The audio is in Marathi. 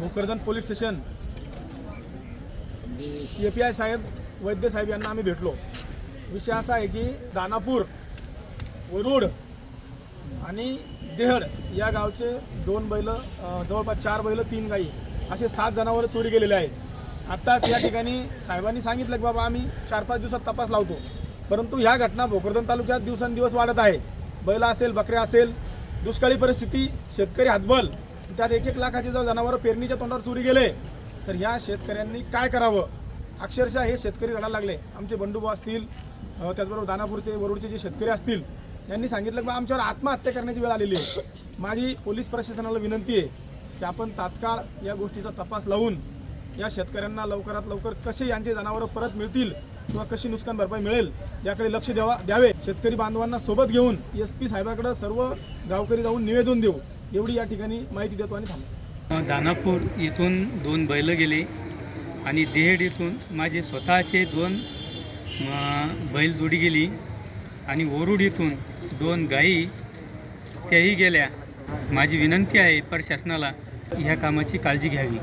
Bhokardan police station. A P I साहेब वैद्य साहेब यांना आम्ही भेटलो. विषय असा आहे की दानापूर वरुड आणि देहड या गावचे दोन बैल जवळपास चार बैल तीन गाई असे सात जनावरं चोरी गेलेले आहेत. आत्ताच या ठिकाणी साहेबांनी सांगितलं की बाबा आम्ही चार पाच दिवसात तपास लावतो. परंतु ह्या घटना भोकरदन तालुक्यात दिवसेंदिवस वाढत आहे. बैल असेल बकऱ्या असेल दुष्काळी परिस्थिती शेतकरी हातबल त्यात एक एक लाखाचे जर जनावरं पेरणीच्या तोंडावर चोरी गेले तर ह्या शेतकऱ्यांनी काय करावं? अक्षरशः हे शेतकरी रडायला लागले. आमचे बंडूबा असतील त्याचबरोबर दानापूरचे वरुडचे जे शेतकरी असतील यांनी सांगितलं की बा आमच्यावर आत्महत्या करण्याची वेळ आलेली आहे. माझी पोलीस प्रशासनाला विनंती आहे की आपण तात्काळ या गोष्टीचा तपास लावून या शेतकऱ्यांना लवकरात लवकर कसे यांचे जनावरं परत मिळतील किंवा कशी नुकसान भरपाई मिळेल याकडे लक्ष द्यावा द्यावे. शेतकरी बांधवांना सोबत घेऊन एस पी साहेबाकडे सर्व गावकरी जाऊन निवेदन देऊ. एवढी या ठिकाणी माहिती देतो आणि थांबतो. दानापूर इथून दोन बैल गेले आणि देहेड इथून माझे स्वतःचे दोन बैल जोडी गेली आणि ओरुड इथून दोन गायी त्याही गेल्या. माझी विनंती आहे प्रशासनाला ह्या कामाची काळजी घ्यावी.